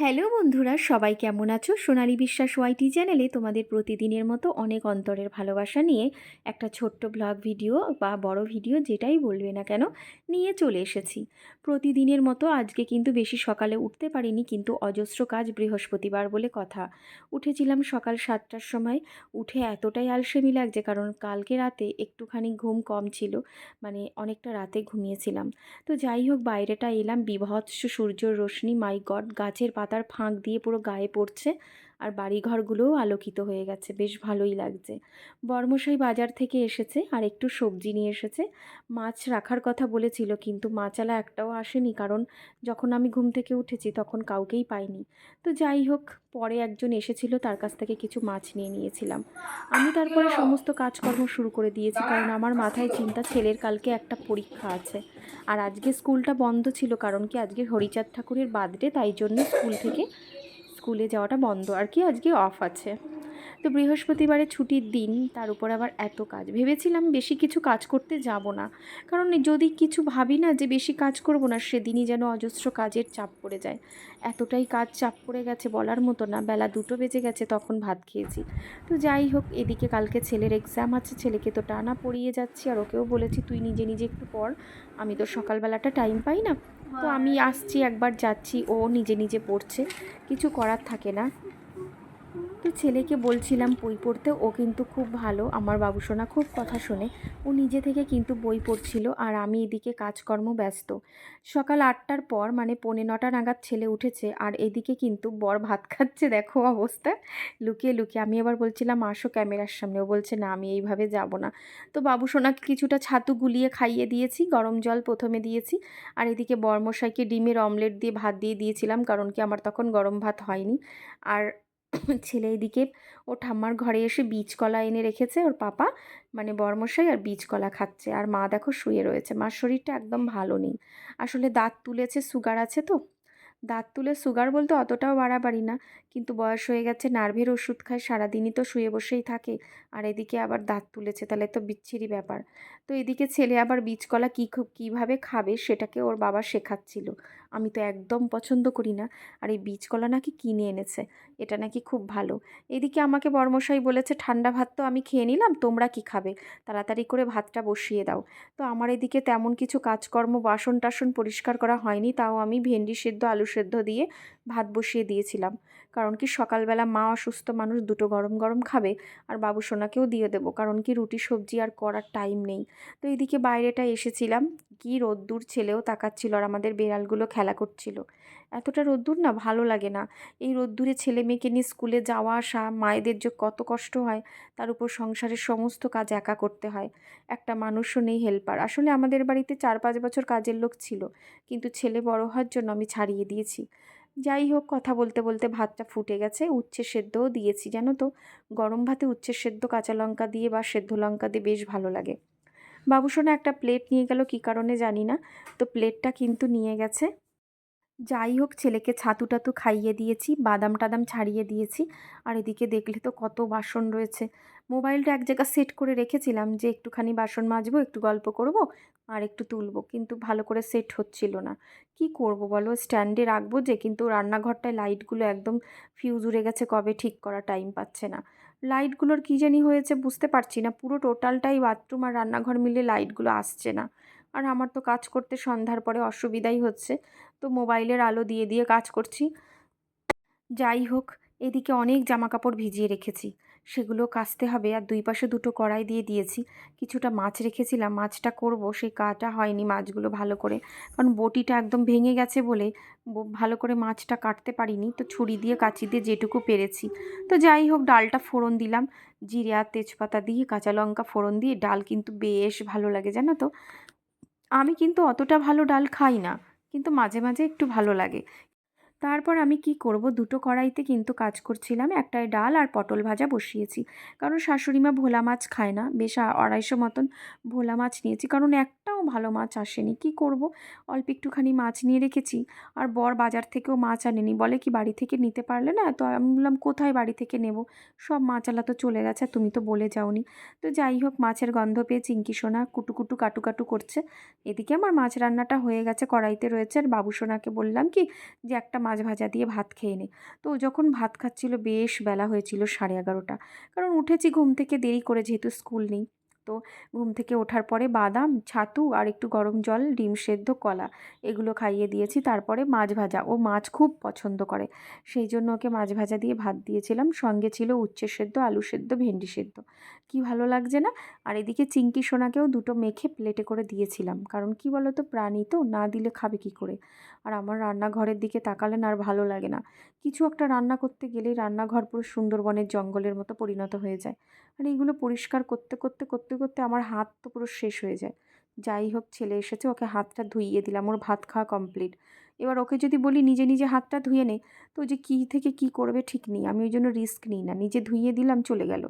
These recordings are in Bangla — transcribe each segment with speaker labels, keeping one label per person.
Speaker 1: হ্যালো বন্ধুরা, সবাই কেমন আছো? সোনালী বিশ্বাস ওয়াইটি চ্যানেলে তোমাদের প্রতিদিনের মতো অনেক অন্তরের ভালোবাসা নিয়ে একটা ছোট্ট ব্লগ ভিডিও বা বড় ভিডিও যেটাই বলবে না কেন নিয়ে চলে এসেছি। প্রতিদিনের মতো আজকে কিন্তু বেশি সকালে উঠতে পারিনি, কিন্তু অজস্র কাজ বৃহস্পতিবার বলে কথা। উঠেছিলাম সকাল সাতটার সময়, উঠে এতটাই আলসেমি লাগছে কারণ কালকে রাতে একটুখানি ঘুম কম ছিল মানে অনেকটা রাতে ঘুমিয়েছিলাম। তো যাই হোক, বাইরেটা এলাম, বিভৎস সূর্যর রশ্মি মাই গড, গাছের পাতার ফাঁক দিয়ে পুরো গায়ে পড়ছে। আর বাড়িঘরগুলোও আলোকিত হয়ে গেছে। বেশ ভালোই লাগছে। বর্মশাই বাজার থেকে এসেছে আর একটু সবজি নিয়ে এসেছে। মাছ রাখার কথা বলেছিল কিন্তু মাছালা একটাও আসেনি কারণ যখন আমি ঘুম থেকে উঠেছি তখন কাউকেই পাইনি। তো যাই হোক, পরে একজন এসেছিল তার কাছ থেকে কিছু মাছ নিয়ে নিয়েছিলাম। আমি তারপরে সমস্ত কাজকর্ম শুরু করে দিয়েছি কারণ আমার মাথায় চিন্তা ছেলের কালকে একটা পরীক্ষা আছে। আর আজকে স্কুলটা বন্ধ ছিল কারণ কি আজকে হরিচাঁদ ঠাকুরের বার্থডে তাই জন্য স্কুল থেকে স্কুলে যাওয়াটা বন্ধ। আর কি আজকে অফ আছে। তো বৃহস্পতিবারে ছুটির দিন, তার উপর আবার এত কাজ। ভেবেছিলাম বেশি কিছু কাজ করতে যাব না। কারণ যদি কিছু ভাবি না যে বেশি কাজ করব না, সেদিনই যেন অজস্র কাজের চাপ পড়ে যায়। এতটাই কাজ চাপ পড়ে গেছে বলার মতো না। বেলা দুটো বেজে গেছে, তখন ভাত খেয়েছি। তো যাই হোক, এদিকে কালকে ছেলের এক্সাম আছে, ছেলেকে তো টানা পড়িয়ে যাচ্ছি। আর ওকেও বলেছি, তুই নিজে নিজে একটু পড়। আমি তো সকালবেলাটা টাইম পাই না। তো আমি আসছি একবার যাচ্ছি ও নিজে নিজে পড়ছে। কিছু করার থাকে না। ছেলেকে বলছিলাম বই পড়তে, ও কিন্তু খুব ভালো। আমার বাবুসোনা খুব কথা শোনে। ও নিজে থেকে কিন্তু বই পড়ছিল আর আমি এদিকে কাজকর্ম ব্যস্ত। সকাল আটটার পর মানে পৌনে নটা নাগাদ ছেলে উঠেছে আর এদিকে কিন্তু বর ভাত খাচ্ছে, দেখো অবস্থা। লুকিয়ে লুকিয়ে আমি আবার বলছিলাম, আসো ক্যামেরার সামনে। ও বলছে, না, আমি এইভাবে যাব না। তো বাবুসোনাকে কিছুটা ছাতু গুলিয়ে খাইয়ে দিয়েছি, গরম জল প্রথমে দিয়েছি আর এদিকে বর্মশাইকে ডিমের অমলেট দিয়ে ভাত দিয়ে দিয়েছিলাম, কারণ কি আমার তখন গরম ভাত হয়নি। আর ছেলে এদিকে ও ঠাম্মার ঘরে এসে বীজ কলা এনে রেখেছে ওর পাপা মানে বরমশাই আর বীজ কলা খাচ্ছে। আর মা দেখো শুয়ে রয়েছে। মার শরীরটা একদম ভালো নেই। আসলে দাঁত তুলেছে সুগার আছে তো। দাঁত তুলে সুগার বলতে অতটাও বাড়াবাড়ি না। কিন্তু বয়স হয়ে গেছে, নার্ভের ওষুধ খায়, সারাদিনই তো শুয়ে বসেই থাকে। আর এদিকে আবার দাঁত তুলেছে, তাহলে তো বিচ্ছিরি ব্যাপার। তো এদিকে ছেলে আবার বীজকলা কী কীভাবে খাবে সেটাকে ওর বাবা শেখাচ্ছিল। আমি তো একদম পছন্দ করি না। আর এই বীজকলা নাকি কিনে এনেছে, এটা নাকি খুব ভালো। এদিকে আমাকে বর্মশাই বলেছে, ঠান্ডা ভাত তো আমি খেয়ে নিলাম, তোমরা কি খাবে? তাড়াতাড়ি করে ভাতটা বসিয়ে দাও। তো আমার এদিকে তেমন কিছু কাজকর্ম বাসন টাসন পরিষ্কার করা হয়নি, তাও আমি ভেন্ডি সেদ্ধ, আলু সেদ্ধ দিয়ে ভাত বসিয়ে দিয়েছিলাম। কারণ কি সকালবেলা মা অসুস্থ, মানুষ দুটো গরম গরম খাবে আর বাবু সোনাকেও দিয়ে দেবো, কারণ কি রুটি, সবজি আর করার টাইম নেই। তো এদিকে বাইরেটা এসেছিলাম, কি রোদ্দুর ছেলেও তাকাচ্ছিল আর আমাদের বেড়ালগুলো খেলা করছিল। এতটা রোদ্দুর না, ভালো লাগে না। এই রোদ্দুরে ছেলে মেয়েকে নিয়ে স্কুলে যাওয়া, আসা, মায়েদের যে কত কষ্ট হয়, তার উপর সংসারের সমস্ত কাজ একা করতে হয়। একটা মানুষও নেই হেল্পার আসলে আমাদের বাড়িতে চার পাঁচ বছর কাজের লোক ছিল, কিন্তু ছেলে বড় হওয়ার জন্য আমি ছাড়িয়ে দিয়েছি। যাই হোক, কথা বলতে বলতে ভাতটা ফুটে গেছে। উচ্ছে সেদ্ধও দিয়েছি, জানো তো? গরম ভাতে উচ্ছে সেদ্ধ কাঁচা লঙ্কা দিয়ে বা সেদ্ধ লঙ্কা দিয়ে বেশ ভালো লাগে। বাবুসোনা একটা প্লেট নিয়ে গেল, কি কারণে জানি না। তো প্লেটটা কিন্তু নিয়ে গেছে। যাই হোক, ছেলেকে ছাতু টাতু খাইয়ে দিয়েছি, বাদাম টাদাম ছাড়িয়ে দিয়েছি। আর এদিকে দেখলে তো কত বাসন রয়েছে। মোবাইলটা এক জায়গায় সেট করে রেখেছিলাম যে একটুখানি বাসন মাজবো, একটু গল্প করব আর একটু তুলবো। কিন্তু ভালো করে সেট হচ্ছিল না। কি করব বলো? স্ট্যান্ডে রাখব যে, কিন্তু রান্নাঘরটায় লাইটগুলো একদম ফিউজ উড়ে গেছে, কবে ঠিক করা টাইম পাচ্ছে না। লাইটগুলোর কী জানি হয়েছে বুঝতে পারছি না। পুরো টোটালটাই বাথরুম আর রান্নাঘর মিলে লাইটগুলো আসছে না। আর আমার তো কাজ করতে সন্ধ্যার পরে অসুবিধাই হচ্ছে। তো মোবাইলের আলো দিয়ে দিয়ে কাজ করছি। যাই হোক, এদিকে অনেক জামা কাপড় ভিজিয়ে রেখেছি। সেগুলো কাচতে হবে আর দুই পাশে দুটো কড়াই দিয়ে দিয়েছি। কিছুটা মাছ রেখেছিলাম, মাছটা করব, সেই কাটা হয়নি মাছগুলো ভালো করে। কারণ বটিটা একদম ভেঙে গেছে বলে ভালো করে মাছটা কাটতে পারিনি। তো ছুরি দিয়ে, কাচি দিয়ে যেটুকু পেরেছি। তো যাই হোক, ডালটা ফোড়ন দিলাম। জিরে আর তেজপাতা দিয়ে, কাঁচা লঙ্কা ফোড়ন দিয়ে, ডাল কিন্তু বেশ ভালো লাগে জানো তো। আমি কিন্তু অতটা ভালো ডাল খাই না। কিন্তু মাঝে মাঝে একটু ভালো লাগে। তারপর আমি কি করব? দুটো কড়াইতে কিন্তু কাজ করছিলাম। একটায় ডাল আর পটল ভাজা বসিয়েছি। কারণ শাশুড়িমা ভোলা মাছ খায় না। বেশ আড়াইশো মতন ভোলা মাছ নিয়েছি। কারণ একটাও ভালো মাছ আসেনি। কি করব? অল্প একটুখানি মাছ নিয়ে রেখেছি। আর বর বাজার থেকেও মাছ আনেনি। বলে কি বাড়ি থেকে নিতে পারলে না? তো আমি বললাম, কোথায় বাড়ি থেকে নেব? সব মাছালা তো চলে গেছে, তুমি তো বলে যাওনি। তো যাই হোক, মাছের গন্ধ পেয়ে চিঙ্কি সোনা কুটু কুটু কাটু কাটু করছে। এদিকে আমার মাছ রান্নাটা হয়ে গেছে, কড়াইতে রয়েছে। আর বাবু সোনাকে বললাম কি, যে একটা মাছ ভাজা দিয়ে ভাত খেয়ে নে। তো যখন ভাত খাচ্ছিল, বেশ বেলা হয়েছিল সাড়ে এগারোটা। কারণ উঠেছি ঘুম থেকে, দেরি করে যেহেতু স্কুল নেই। তো ঘুম থেকে ওঠার পরে বাদাম, ছাতু আর একটু গরম জল, ডিম সেদ্ধ, কলা এগুলো খাইয়ে দিয়েছি। তারপরে মাছ ভাজা। ও মাছ খুব পছন্দ করে। সেই জন্য ওকে মাছ ভাজা দিয়ে ভাত দিয়েছিলাম। সঙ্গে ছিল উচ্ছে সেদ্ধ, আলু সেদ্ধ, ভেন্ডি সেদ্ধ। কি ভালো লাগছে না? আর এদিকে চিংকি সোনাকেও দুটো মেখে প্লেটে করে দিয়েছিলাম। কারণ কি বলো তো প্রাণী তো, না দিলে খাবে কি করে? আর আমার রান্নাঘরের দিকে তাকালে আর ভালো লাগে না। কিছু একটা রান্না করতে গেলেই রান্নাঘর পুরো সুন্দরবনের জঙ্গলের মতো পরিণত হয়ে যায়। আর এইগুলো পরিষ্কার করতে করতে করতে করতে আমার হাত তো পুরো শেষ হয়ে যায়। যাই হোক, ছেলে এসেছে, ওকে হাতটা ধুইয়ে দিলাম, ওর ভাত খাওয়া কমপ্লিট এবার ওকে যদি বলি, নিজে নিজে হাতটা ধুয়ে নে। তো যে কী থেকে কি করবে ঠিক নেই, আমি ওই জন্য রিস্ক নিই না। নিজে ধুইয়ে দিলাম, চলে গেল।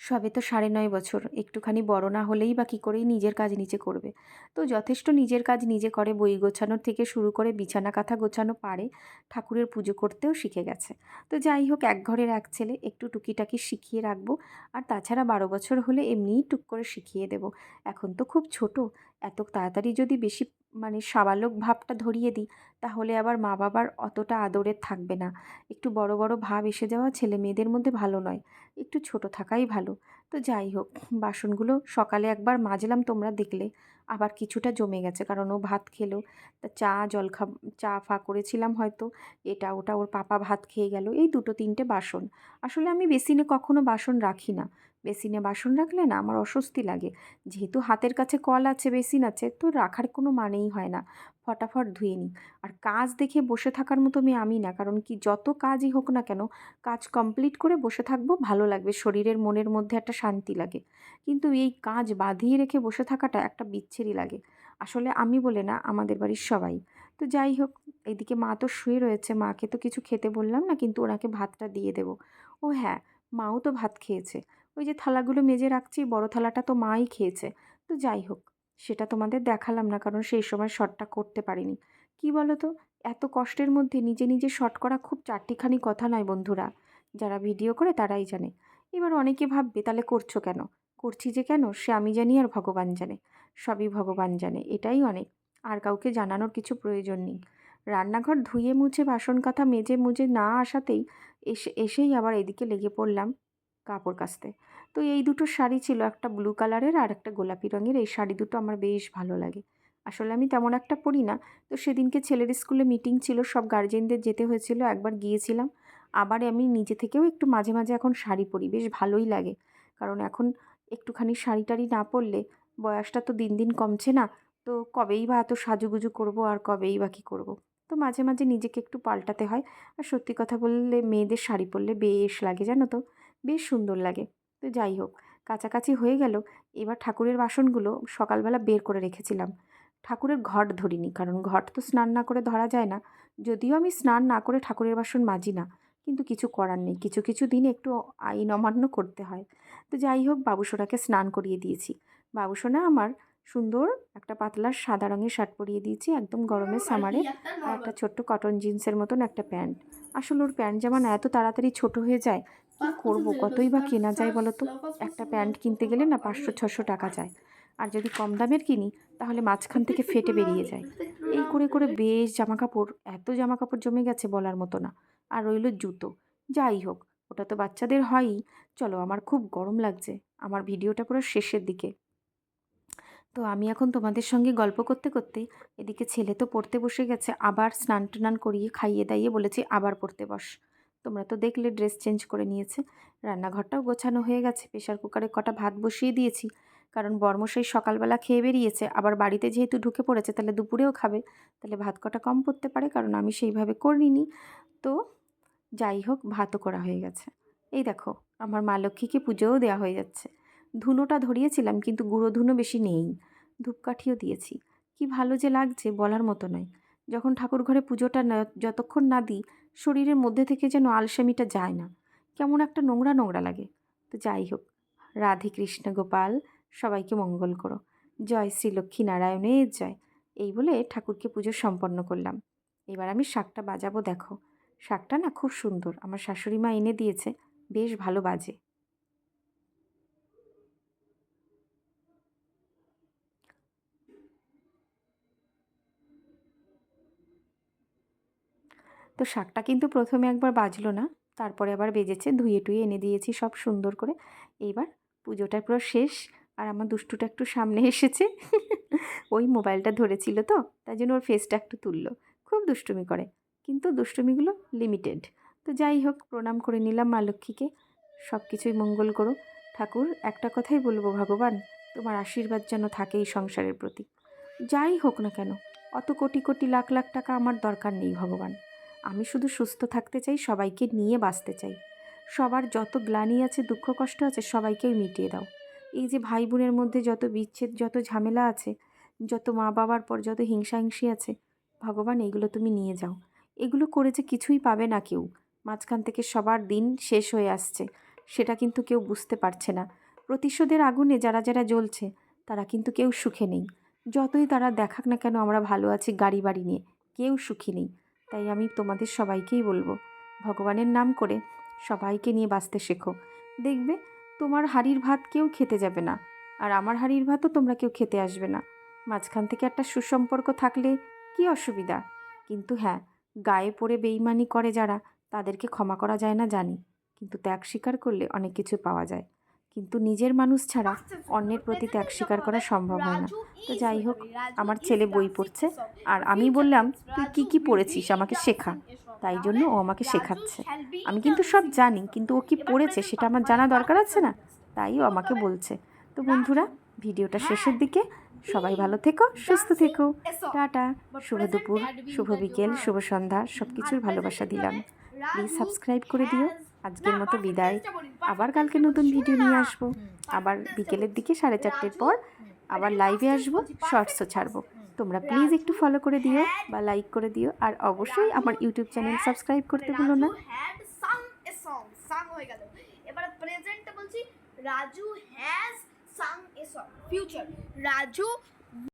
Speaker 1: সবে তো সাড়ে নয় বছর, একটুখানি বড় না হলেই বা কী করেই নিজের কাজ নিজে করবে। তো যথেষ্ট নিজের কাজ নিজে করে, বই গোছানোর থেকে শুরু করে, বিছানা কাঁথা গোছানো পারে, ঠাকুরের পুজো করতেও শিখে গেছে। তো যাই হোক, এক ঘরের এক ছেলে, একটু টুকিটাকি শিখিয়ে রাখব। আর তাছাড়া বারো বছর হলে এমনিই টুক করে শিখিয়ে দেব। এখন তো খুব ছোট, এত তাড়াতাড়ি যদি বেশি মানে সাবালক ভাবটা ধরিয়ে দিই, তাহলে আবার মা বাবার অতটা আদরের থাকবে না। একটু বড় বড় ভাব এসে যাওয়া ছেলে মেয়েদের মধ্যে ভালো নয়, একটু ছোট থাকাই ভালো। তো যাই হোক, বাসনগুলো সকালে একবার মাজলাম তোমরা দেখলে, আবার কিছুটা জমে গেছে কারণ ও ভাত খেলো। তা চা, জলখা, চা ফা করেছিলাম হয়তো, এটা, ওটা, ওর পাপা ভাত খেয়ে গেল, এই দুটো তিনটে বাসন। আসলে আমি বেসিনে কখনো বাসন রাখি না। বেসিনে বাসন রাখলে না আমার অস্বস্তি লাগে। যেহেতু হাতের কাছে কল আছে, বেসিন আছে, তো রাখার কোনো মানেই হয় না। ফটাফট ধুয়ে নিই। আর কাজ দেখে বসে থাকার মতো মেয়ে আমি না, কারণ কি যত কাজই হোক না কেন, কাজ কমপ্লিট করে বসে থাকব, ভালো লাগবে। শরীরের মনের মধ্যে একটা শান্তি লাগে। কিন্তু এই কাজ বাঁধিয়ে রেখে বসে থাকাটা একটা বিচ্ছেরই লাগে। আসলে আমি বলে না, আমাদের বাড়ির সবাই। তো যাই হোক, এদিকে মা তো শুয়ে রয়েছে। মাকে তো কিছু খেতে বললাম না, কিন্তু ওনাকে ভাতটা দিয়ে দেবো। ও হ্যাঁ মাও তো ভাত খেয়েছে। ওই যে থালাগুলো মেজে রাখছি, বড় থালাটা তো মাই খেয়েছে। তো যাই হোক, সেটা তোমাদের দেখালাম না, কারণ সেই সময় শটটা করতে পারিনি। কি বলো তো এত কষ্টের মধ্যে নিজে নিজে শট করা খুব চারটিখানি কথা নয় বন্ধুরা। যারা ভিডিও করে তারাই জানে। এবার অনেকে ভাববে, তাহলে করছ কেন? করছি যে কেন? সে আমি জানি আর ভগবান জানে। সবই ভগবান জানে, এটাই অনেক। আর কাউকে জানানোর কিছু প্রয়োজন নেই। রান্নাঘর ধুয়ে মুছে বাসন কাঁথা মেজে মুজে না আসাতেই এসে, এসেই আবার এদিকে লেগে পড়লাম। কাপড় কাচতে। তো এই দুটো শাড়ি ছিল, একটা ব্লু কালারের আর একটা গোলাপি রঙের। এই শাড়ি দুটো আমার বেশ ভালো লাগে। আসলে আমি তেমন একটা পরি না। তো সেদিনকে ছেলের স্কুলে মিটিং ছিল, সব গার্জেনদের যেতে হয়েছিল, একবার গিয়েছিলাম। আবার আমি নিজে থেকেও একটু মাঝে মাঝে এখন শাড়ি পরি, বেশ ভালোই লাগে। কারণ এখন একটুখানি শাড়ি টাড়ি না পরলে বয়সটা তো দিন দিন কমছে না। তো কবেই বা এত সাজুগুজু করব আর কবেই বা কী করব? তো মাঝে মাঝে নিজেকে একটু পাল্টাতে হয়। আর সত্যি কথা বললে মেয়েদের শাড়ি পরলে বেশ লাগে, জানো তো? বেশ সুন্দর লাগে। তো যাই হোক কাছাকাছি হয়ে গেল। এবার ঠাকুরের বাসনগুলো সকালবেলা বের করে রেখেছিলাম। ঠাকুরের ঘট ধরিনি কারণ ঘট তো স্নান না করে ধরা যায় না। যদিও আমি স্নান না করে ঠাকুরের বাসন মাজি না কিন্তু কিছু করার নেই। কিছু কিছু দিন একটু আইন অমান্য করতে হয়। তো যাই হোক বাবুসোনাকে স্নান করিয়ে দিয়েছি। বাবুসোনা আমার সুন্দর একটা পাতলা সাদা রঙের শার্ট পরিয়ে দিয়েছি একদম গরমের সামারে। আর একটা ছোট্ট কটন জিন্সের মতন একটা প্যান্ট। আসলে ওর প্যান্ট জামা না এত তাড়াতাড়ি ছোট হয়ে যায় কী করব? কতই বা কেনা যায় বলো তো? একটা প্যান্ট কিনতে গেলে না পাঁচশো ছশো টাকা যায়। আর যদি কম দামের কিনি তাহলে মাঝখান থেকে ফেটে বেরিয়ে যায়। এই করে করে বেশ জামা কাপড় এত জামা কাপড় জমে গেছে বলার মতো না। আর রইল জুতো। যাই হোক ওটা তো বাচ্চাদের হয়ই। চলো আমার খুব গরম লাগছে। আমার ভিডিওটা পুরো শেষের দিকে। তো আমি এখন তোমাদের সঙ্গে গল্প করতে করতে এদিকে ছেলে তো পড়তে বসে গেছে। আবার স্নান টান করিয়ে খাইয়ে দাইয়ে বলেছি আবার পড়তে বস। তোমরা তো দেখলে ড্রেস চেঞ্জ করে নিয়েছে। রান্নাঘরটাও গোছানো হয়ে গেছে। প্রেশার কুকারে কটা ভাত বসিয়ে দিয়েছি। কারণ বর্মশাই সকালবেলা খেয়ে বেরিয়েছে। আবার বাড়িতে যেহেতু ঢুকে পড়েছে, তাহলে দুপুরেও খাবে। তাহলে ভাত কটা কম পড়তে পারে, কারণ আমি সেইভাবে করিনি। তো যাই হোক, ভাতও করা হয়ে গেছে। এই দেখো, আমার মা লক্ষ্মীকে পুজোও দেওয়া হয়ে যাচ্ছে। ধুনোটা ধরিয়েছিলাম, কিন্তু গুঁড়ো ধুনো বেশি নেই। ধূপকাঠিও দিয়েছি। কি ভালো যে লাগছে, বলার মতো নয়। যখন ঠাকুর ঘরে পুজোটা যতক্ষণ না দিই শরীরের মধ্যে থেকে যেন আলসামিটা যায় না। কেমন একটা নোংরা নোংরা লাগে। তো যাই হোক, রাধে কৃষ্ণ গোপাল, সবাইকে মঙ্গল করো। জয় শ্রী লক্ষ্মী নারায়ণের জয়। এই বলে ঠাকুরকে পুজো সম্পন্ন করলাম। এবার আমি শাকটা বাজাবো, দেখো। শাকটা না খুব সুন্দর। আমার শাশুড়ি মা এনে দিয়েছে, বেশ ভালো বাজে। তো শাকটা কিন্তু প্রথমে একবার বাজলো না, তারপরে আবার বেজেছে, ধুয়ে টুয়ে এনে দিয়েছি সব সুন্দর করে। এইবার পুজোটা পুরো শেষ, আর আমার দুষ্টুটা একটু সামনে এসেছে। ওই মোবাইলটা ধরেছিল তো, তাই জন্য ওর ফেসটা একটু তুললো। খুব দুষ্টুমি করে, কিন্তু দুষ্টুমিগুলো লিমিটেড তো যাই হোক, প্রণাম করে নিলাম মা লক্ষ্মীকে। সব কিছুই মঙ্গল করো। ঠাকুর, একটা কথাই বলব ভগবান, তোমার আশীর্বাদ যেন থাকে এই সংসারের প্রতি। যাই হোক না কেন, অত কোটি কোটি লাখ লাখ টাকা আমার দরকার নেই ভগবান। আমি শুধু সুস্থ থাকতে চাই, সবাইকে নিয়ে বাঁচতে চাই। সবার যত গ্লানি আছে, দুঃখ কষ্ট আছে, সবাইকেই মিটিয়ে দাও। এই যে ভাই বোনের মধ্যে যত বিচ্ছেদ, যত ঝামেলা আছে, যত মা বাবার পর যত হিংসাহিংসি আছে, ভগবান, এগুলো তুমি নিয়ে যাও। এগুলো করে যে কিছুই পাবে না কেউ। মাঝখান থেকে সবার দিন শেষ হয়ে আসছে। সেটা কিন্তু কেউ বুঝতে পারছে না। প্রতিশোধের আগুনে যারা যারা জ্বলছে, তারা কিন্তু কেউ সুখে নেই। যতই তারা দেখাক না কেন, আমরা ভালো আছি গাড়ি বাড়ি নিয়ে, কেউ সুখী নেই। তাই আমি তোমাদের সবাইকেই বলব, ভগবানের নাম করে সবাইকে নিয়ে বাঁচতে শেখো। দেখবে তোমার হাড়ির ভাত কেউ খেতে যাবে না, আর আমার হাড়ির ভাতও তোমরা কেউ খেতে আসবে না। মাঝখান থেকে একটা সুসম্পর্ক থাকলে কি অসুবিধা? কিন্তু হ্যাঁ গায়ে পড়ে বেইমানি করে যারা, তাদেরকে ক্ষমা করা যায় না জানি, কিন্তু ত্যাগ স্বীকার করলে অনেক কিছু পাওয়া যায়। কিন্তু নিজের মানুষ ছাড়া অন্যের প্রতি ত্যাগ স্বীকার করা সম্ভব হয় না। তো যাই হোক আমার ছেলে বই পড়ছে। আর আমি বললাম তুই কী কী পড়েছিস? আমাকে শেখা। তাই জন্য ও আমাকে শেখাচ্ছে। আমি কিন্তু সব জানি কিন্তু ও কি পড়েছে সেটা আমার জানা দরকার আছে না? তাই ও আমাকে বলছে। তো বন্ধুরা ভিডিওটা শেষের দিকে সবাই ভালো থেকো সুস্থ থেকো। টাটা শুভ দুপুর শুভ বিকেল শুভ সন্ধ্যা সব কিছুর ভালোবাসা দিলাম। প্লিজ সাবস্ক্রাইব করে দিও। আজকের মতো বিদায়। আবার কালকে নতুন ভিডিও নিয়ে আসব। আবার বিকেলের দিকে সাড়ে চারটের পর আবার লাইভে আসব শর্টসও ছাড়বো। তোমরা প্লিজ একটু ফলো করে দিও বা লাইক করে দিও। আর অবশ্যই আমার ইউটিউব চ্যানেল সাবস্ক্রাইব করতে ভুলো না।
Speaker 2: এবার প্রেজেন্টে বলছি Raju has sung a song future Raju